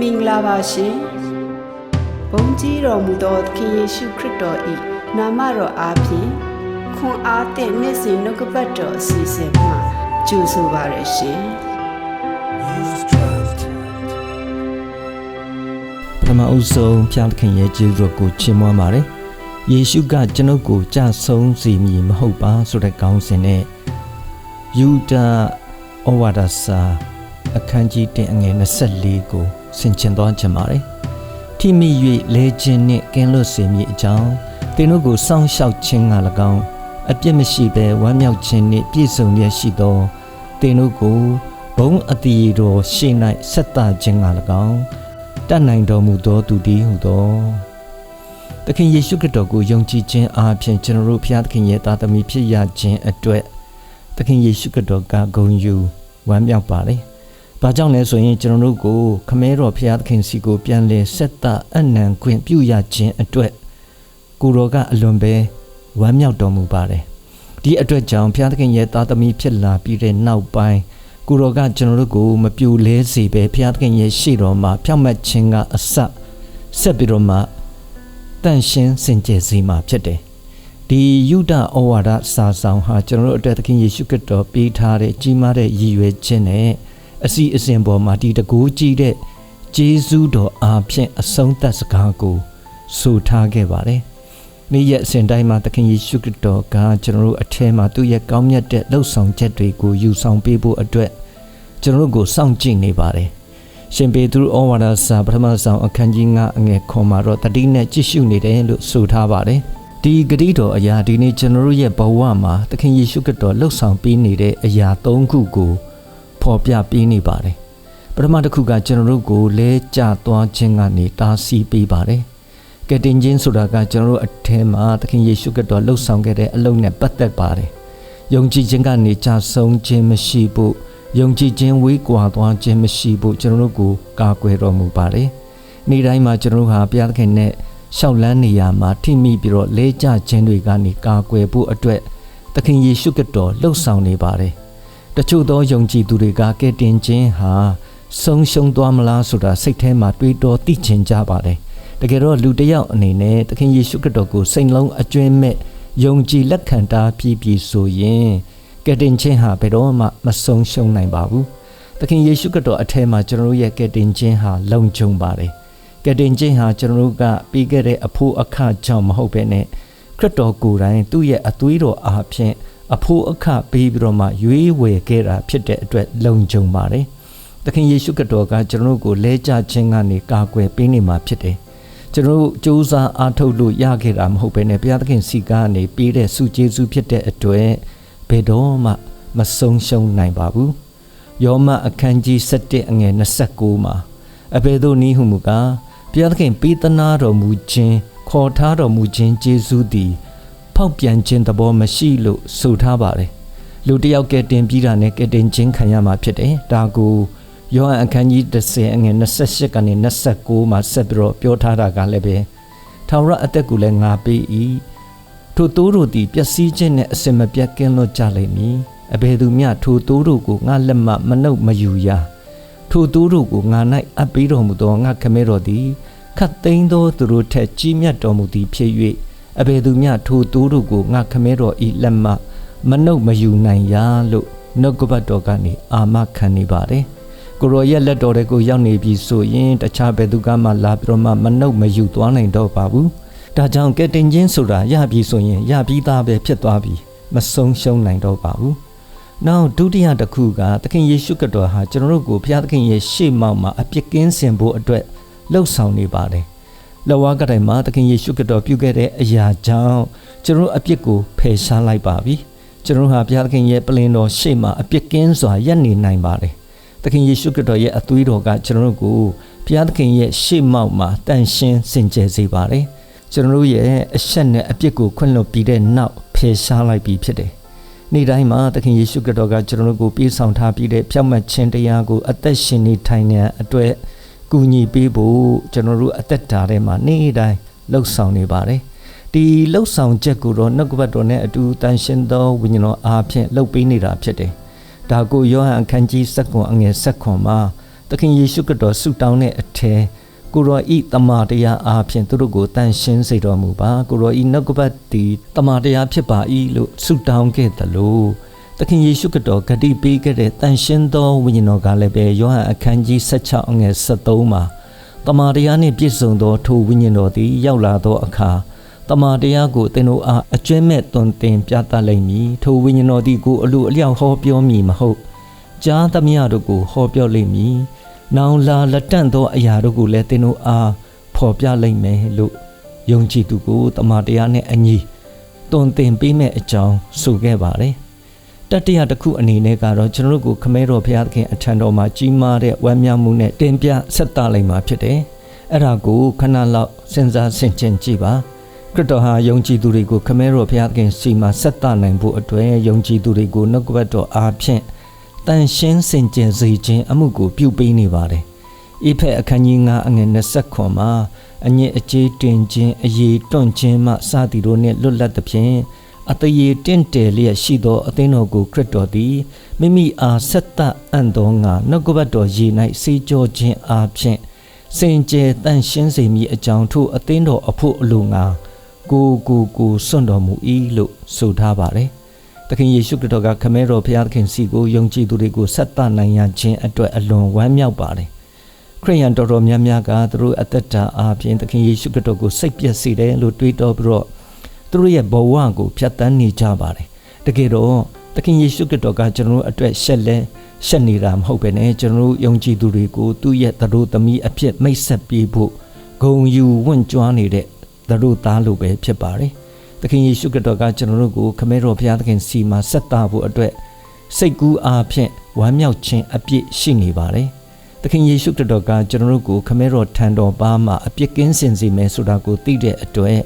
မင်္ဂလာပါရှင်ဘုန်းကြီးတော်မူသောသခင်ယေရှုခရစ်တော်၏နာမတော်အားဖြင့်ခွန်အားသည့်နေ့စဉ်နှုတ်ကပတ်တော်အစီအစဉ်မှာကြိုဆိုပါရရှင်ပထမအဦးဆုံးဖျားသခင်ရဲ့ကျေးဇူးတော်ကိုချီးမွမ်းပါတယ်။ယေရှုကကျွန်ုပ်ကိုကြဆုံးစေမည်မဟုတ်ပါဆိုတဲ့ကောင်းစဉ်နဲ့ယူဒာဩဝါဒစာအခန်းကြီး1အငယ်24ကို ဆင်ခြင်သွားခြင်းပါတယ်။ထိမိ၍လဲခြင်းနှင့်ကင်းလွတ်စေမည်အကြောင်းသင်တို့ကိုစောင့်ရှောက်ခြင်းက၎င်းအပြစ်မရှိဘဲဝမ်းမြောက်ခြင်းနှင့်ပြည့်စုံရရှိသောသင်တို့ကိုဘုံအတီတော်ရှေ့၌ဆက်တာခြင်းက၎င်းတတ်နိုင်တော်မူသောသူတည်းဟုသောသခင်ယေရှုခရစ်တော်ကိုယုံကြည်ခြင်းအားဖြင့်ကျွန်တော်တို့ဘုရားသခင်ရဲ့သားသမီးဖြစ်ရခြင်းအတွက်သခင်ယေရှုခရစ်တော်ကဂုဏ်ယူဝမ်းမြောက်ပါလေ။ ဘာကြောင့်လဲဆိုရင်ကျွန်တော်တို့ကိုခမဲတော်ဘုရားသခင်စီကိုပြန်လဲဆက်တာအနံခွင့်ပြုရခြင်းအတွက်ကိုတော်ကအလွန်ပဲဝမ်းမြောက်တော်မူပါတယ်။ဒီအတွက်ကြောင့်ဘုရားသခင်ရဲ့သားသမီးဖြစ်လာပြီးတဲ့နောက်ပိုင်းကိုတော်ကကျွန်တော်တို့ကိုမပြိုလဲစေပဲဘုရားသခင်ရဲ့ရှေ့တော်မှာဖြောင့်မတ်ခြင်းကအစဆက်ပြီးတော့မှတန့်ရှင်းစင်ကြယ်စေမှာဖြစ်တယ်။ဒီယုဒဩဝါဒစာဆောင်ဟာကျွန်တော်တို့အတွက်သခင်ယေရှုခရစ်တော်ပေးထားတဲ့ကြီးမားတဲ့ရည်ရွယ်ခြင်းနဲ့ အစီအစဉ်ပေါ်မှာဒီတကူကြီးတဲ့ဂျေဇုတော်အားဖြင့်အဆုံးသတ်စကားကိုဆိုထားခဲ့ပါတယ်။နေ့ရက်အစဉ်တိုင်းမှာသခင်ယေရှုခရစ်တော်ကကျွန်တော်တို့အထက်မှာသူ့ရဲ့ကောင်းမြတ်တဲ့လှုပ်ဆောင်ချက်တွေကိုယူဆောင်ပေးဖို့အတွက်ကျွန်တော်တို့ကိုစောင့်ကြည့်နေပါတယ်။ရှင်ပေသူဩဝါဒစာပထမဆောင်အခန်းကြီး9အငယ်ခွန်မှာတော့တတိနဲ့ကြည့်ရှုနေတယ်လို့ဆိုထားပါတယ်။ဒီဂတိတော်အရာဒီနေ့ကျွန်တော်တို့ရဲ့ဘဝမှာသခင်ယေရှုခရစ်တော်လှုပ်ဆောင်ပေးနေတဲ့အရာ၃ခုကို ဖော်ပြပေးနေပါတယ်။ပထမတစ်ခုကကျွန်တော်တို့ကိုလဲကျသွားခြင်းကနေတားဆီးပေးပါတယ်။ကယ်တင်ခြင်းဆိုတာကကျွန်တော်တို့အထက်မှာသခင်ယေရှုခရစ်တော်လှုပ်ဆောင်ခဲ့တဲ့အလုပ်နဲ့ပတ်သက်ပါတယ်။ယုံကြည်ခြင်းကနေကြဆုံးခြင်းမရှိဖို့ယုံကြည်ခြင်းဝေးကွာသွားခြင်းမရှိဖို့ကျွန်တော်တို့ကိုကာကွယ်တော်မူပါတယ်။နေ့တိုင်းမှာကျွန်တော်တို့ဟာဘုရားသခင်နဲ့ရှောက်လန်းနေရမှာထိမိပြီးတော့လဲကျခြင်းတွေကနေကာကွယ်ဖို့အတွက်သခင်ယေရှုခရစ်တော်လှုပ်ဆောင်နေပါတယ်။ တချို့သောယုံကြည်သူတွေကကဲတင်ခြင်းဟာဆုံးရှုံးသွားမလားဆိုတာစိတ်ထဲမှာတွေးတောသိချင်ကြပါတယ်။တကယ်တော့လူတစ်ယောက်အနေနဲ့သခင်ယေရှုခရစ်တော်ကိုစိတ်လုံးအကျွမ်းမဲ့ယုံကြည်လက်ခံတာပြီးပြီဆိုရင်ကယ်တင်ခြင်းဟာဘယ်တော့မှမဆုံးရှုံးနိုင်ပါဘူး။သခင်ယေရှုခရစ်တော်အထက်မှာကျွန်တော်တို့ရဲ့ကယ်တင်ခြင်းဟာလုံခြုံပါတယ်။ကယ်တင်ခြင်းဟာကျွန်တော်တို့ကပြီးခဲ့တဲ့အဖို့အခကြောင့်မဟုတ်ဘဲနဲ့ခရစ်တော်ကိုယ်တိုင်သူ့ရဲ့အသွေးတော်အားဖြင့် အဖို့အခပေးပြီးတော့မှရွေးဝယ်ခဲ့တာဖြစ်တဲ့အတွက်လုံခြုံပါတယ်။သခင်ယေရှုခရစ်တော်ကကျွန်တော်တို့ကိုလဲကျခြင်းကနေကာကွယ်ပေးနေမှာဖြစ်တယ်။ကျွန်တော်တို့စူးစမ်းအားထုတ်လို့ရခဲ့တာမဟုတ်ဘဲနဲ့ဘုရားသခင်စီကနေပေးတဲ့စုကျေးဇူးဖြစ်တဲ့အတွက်ဘယ်တော့မှမဆုံးရှုံးနိုင်ပါဘူး။ယောမအခန်းကြီး7အငယ်29မှာအဘယ်သို့နည်းဟုမူကားဘုရားသခင်ပေးသနာတော်မူခြင်းခေါ်ထားတော်မူခြင်းကျေးဇူးသည် ဖောက်ပြန်ခြင်းသဘောမရှိလို့ဆိုထားပါတယ်။လူတစ်ယောက်ကဲတင်ပြီးတာနဲ့ကဲတင်ခြင်းခံရမှာဖြစ်တယ်။ဒါကိုယောဟန်အခန်းကြီး10အငယ်28ကနေ29မှာဆက်ပြီးတော့ပြောထားတာကလည်းပဲထာဝရအသက်ကိုလည်းငါပေး၏ထိုတိုးတို့သည်ပျက်စီးခြင်းနှင့်အစင်မပြတ်ကင်းလွတ်ကြလိမ့်မည်အဘယ်သူမျှထိုတိုးတို့ကိုငါလက်မှမနှုတ်မယူရထိုတိုးတို့ကိုငါ၌အပ်ပေးတော်မူသောငါခမဲတော်သည်ခတ်သိမ်းသောသူတို့ထက်ကြီးမြတ်တော်မူသည်ဖြစ်၍ အဘယ်သူမျှထိုတိုးတို့ကိုငါခမဲတော်ဤလက်မှမနှုတ်မယူနိုင်ရလို့နှုတ်ကပတ်တော်ကနေအာမခံနေပါတယ်ကိုရောရဲ့လက်တော်တွေကိုရောက်နေပြီဆိုရင်တခြားဘယ်သူကမှလာပြီးတော့မှမနှုတ်မယူသွားနိုင်တော့ပါဘူးဒါကြောင့်ကဲတင်ချင်းဆိုတာရပြီဆိုရင်ရပြီးသားပဲဖြစ်သွားပြီမဆုံးရှုံးနိုင်တော့ပါဘူး။နောက်ဒုတိယတစ်ခုကသခင်ယေရှုခရစ်တော်ဟာကျွန်တော်တို့ကိုဘုရားသခင်ရဲ့ရှေ့မှောက်မှာအပြစ်ကင်းစင်ဖို့အတွက်လှုပ်ဆောင်နေပါတယ်။ လက်ဝါးကတိုင်မှာသခင်ယေရှုခရစ်တော်ပြုခဲ့တဲ့အရာကြောင့်ကျွန်တော်တို့အပြစ်ကိုဖယ်ရှားလိုက်ပါပြီ။ကျွန်တော်တို့ဟာဘုရားသခင်ရဲ့ပလင်တော်ရှေ့မှာအပြစ်ကင်းစွာရပ်နေနိုင်ပါတယ်။သခင်ယေရှုခရစ်တော်ရဲ့အသွေးတော်ကကျွန်တော်တို့ကိုဘုရားသခင်ရဲ့ရှေ့မှောက်မှာတန်ရှင်းစင်ကြယ်စေပါတယ်။ကျွန်တော်တို့ရဲ့အဆက်နဲ့အပြစ်ကိုခွင့်လွှတ်ပြီးတဲ့နောက်ဖယ်ရှားလိုက်ပြီးဖြစ်တယ်။နေ့တိုင်းမှာသခင်ယေရှုခရစ်တော်ကကျွန်တော်တို့ကိုပြေဆောင်ထားပြီးတဲ့ဖြောင့်မတ်ခြင်းတရားကိုအသက်ရှင်နေထိုင်တဲ့အတွက် ကူညီပေးဖို့ကျွန်တော်တို့အသက်တာထဲမှာနေ့တိုင်းလှုပ်ဆောင်နေပါတယ်။ဒီလှုပ်ဆောင်ချက်ကိုတော့နှုတ်ကပတ်တော်နဲ့အတူတန်ရှင်သောဝိညာဉ်တော်အားဖြင့်လှုပ်ပေးနေတာဖြစ်တယ်။ဒါကိုယောဟန်အခန်းကြီး7ခွန်အငယ်7ခွန်မှာသခင်ယေရှုခရစ်တော်ဆုတောင်းတဲ့အထက်ကိုရောဤတမန်တရားအားဖြင့်သူတို့ကိုတန်ရှင်းစေတော်မူပါကိုရောဤနှုတ်ကပတ်တည်တမန်တရားဖြစ်ပါ၏လို့ဆုတောင်းခဲ့တယ်လို့ သခင်ယေရှုခရစ်တော်ဂတိပေးခဲ့တဲ့တန်ရှင်းသောဝိညာဉ်တော်ကလည်းပဲယောဟန်အခန်းကြီး16အငယ်73မှာတမန်တရားနှင့်ပြည့်စုံသောထိုဝိညာဉ်တော်သည်ရောက်လာသောအခါတမန်တရားကိုသင်တို့အားအကျွမ်းမဲ့တွင်တင်ပြသလိမ့်မည်ထိုဝိညာဉ်တော်သည်ကိုအလိုအလျောက်ဟောပြောမည်မဟုတ်ကြားသမျှတို့ကိုဟောပြောလိမ့်မည်။နောင်လာလက်တန့်သောအရာတို့ကိုလည်းသင်တို့အားဖော်ပြလိမ့်မယ်လို့ယုံကြည်သူကိုတမန်တရားနဲ့အညီတွင်တင်ပေးမဲ့အကြောင်းဆိုခဲ့ပါတယ်။ တတိယတစ်ခုအနေနဲ့ကတော့ကျွန်တော်တို့ကိုခမဲတော်ဘုရားသခင်အထံတော်မှာကြီးမားတဲ့ဝမ်းမြောက်မှုနဲ့တင်ပြဆက်သလိမ့်မှာဖြစ်တယ်။အဲ့ဒါကိုခဏလောက်စဉ်းစားဆင်ခြင်ကြည့်ပါ။ခရစ်တော်ဟာယုံကြည်သူတွေကိုခမဲတော်ဘုရားသခင်စီမှာဆက်သနိုင်ဖို့အတွက်ယုံကြည်သူတွေကိုနှုတ်ကပတ်တော်အားဖြင့်တန်ရှင်းစင်ကြယ်စေခြင်းအမှုကိုပြုပေးနေပါတယ်။အိဖက်အခန်းကြီး9အငယ်20ခွန်မှာအညစ်အကြေးတင်ခြင်းအရေးတွန့်ခြင်းမှစသည်တို့နှင့်လွတ်လပ်သဖြင့် အတရေတင့်တယ်လျက်ရှိသောအသင်းတော်ကိုခရစ်တော်သည်မိမိအားဆက်တအံ့သောငါနှုတ်ကပတ်တော်ရေ၌စေကြောခြင်းအားဖြင့်စင်ကြယ်တန်ရှင်းစေမည်အကြောင်းထို့အသင်းတော်အဖို့အလိုငါကိုကိုကိုစွန့်တော်မူ၏လို့ဆိုထားပါတယ်။သခင်ယေရှုခရစ်တော်ကခမဲတော်ဘုရားသခင်စီကိုယုံကြည်သူတွေကိုဆက်သနိုင်ရခြင်းအတွက်အလွန်ဝမ်းမြောက်ပါတယ်။ခရိယန်တော်တော်များများကသူတို့အသက်တာအားဖြင့်သခင်ယေရှုခရစ်တော်ကိုစိတ်ပြည့်စေတယ်လို့တွေးတောပြီးတော့ သူတို့ရဲ့ဘဝကိုဖျက်ဆီးနေကြပါတယ်။တကယ်တော့သခင်ယေရှုခရစ်တော်ကကျွန်တော်တို့အတွက်ရှက်လဲရှက်နေတာမဟုတ်ပဲねကျွန်တော်တို့ယုံကြည်သူတွေကိုသူ့ရဲ့သတို့သမီးအဖြစ်မိတ်ဆက်ပေးဖို့ဂုံယူဝင့်ကြွားနေတဲ့သတို့သားလိုပဲဖြစ်ပါတယ်။သခင်ယေရှုခရစ်တော်ကကျွန်တော်တို့ကိုခမဲတော်ဘုရားသခင်စီမှာဆက်တာဖို့အတွက်စိတ်ကူးအားဖြင့်ဝမ်းမြောက်ခြင်းအပြည့်ရှိနေပါတယ်။သခင်ယေရှုခရစ်တော်ကကျွန်တော်တို့ကိုခမဲတော်ထံတော်ပါမှာအပြစ်ကင်းစင်စေမယ်ဆိုတာကိုသိတဲ့အတွက်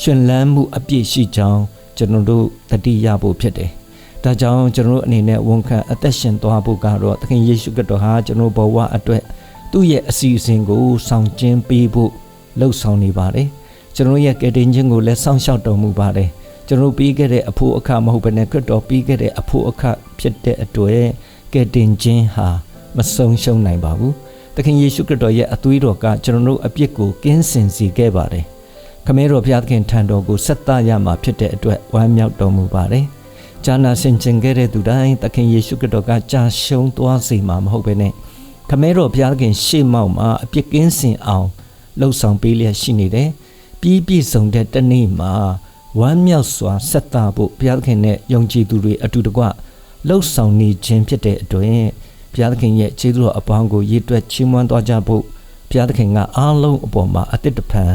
ရှင်လန်းမှုအပြည့်ရှိကြောင်းကျွန်တော်တို့တတိယဖို့ဖြစ်တယ်။ဒါကြောင့်ကျွန်တော်တို့အနေနဲ့ဝန်ခံအသက်ရှင်သွားဖို့ကတော့သခင်ယေရှုခရစ်တော်ဟာကျွန်တော်ဘဝအတွက်သူ့ရဲ့အစီအစဉ်ကိုဆောင်ကျင်းပေးဖို့လှုပ်ဆောင်နေပါတယ်။ကျွန်တော်ရဲ့ကယ်တင်ခြင်းကိုလည်းစောင့်ရှောက်တော်မူပါတယ်ကျွန်တော်ပြီးခဲ့တဲ့အဖို့အခမဟုတ်ဘဲနဲ့ခရစ်တော်ပြီးခဲ့တဲ့အဖို့အခဖြစ်တဲ့အတွက်ကယ်တင်ခြင်းဟာမဆုံးရှုံးနိုင်ပါဘူးသခင်ယေရှုခရစ်တော်ရဲ့အသွေးတော်ကကျွန်တော်တို့အပြစ်ကိုကင်းစင်စေခဲ့ပါတယ် ခမဲတော်ဘုရားသခင်ထံတော်ကိုဆက်သရမှာဖြစ်တဲ့အတွက်ဝမ်းမြောက်တော်မူပါတယ်ဂျာနာစင်ကျင်ခဲ့တဲ့သူတိုင်းသခင်ယေရှုခရစ်တော်ကကြာရှုံးသွားစေမှာမဟုတ်ဘဲနဲ့ခမဲတော်ဘုရားသခင်ရှေ့မှောက်မှာအပြစ်ကင်းစင်အောင်လှုပ်ဆောင်ပေးလျက်ရှိနေတယ်ပြီးပြည့်စုံတဲ့တနေ့မှာဝမ်းမြောက်စွာဆက်တာဖို့ဘုရားသခင်နဲ့ယုံကြည်သူတွေအတူတကွလှုပ်ဆောင်နေခြင်းဖြစ်တဲ့အတွက်ဘုရားသခင်ရဲ့ခြေတော်အပေါင်းကိုရည်တွက်ချီးမွမ်းသွားကြဖို့ဘုရားသခင်ကအားလုံးအပေါ်မှာအတစ်တဖန်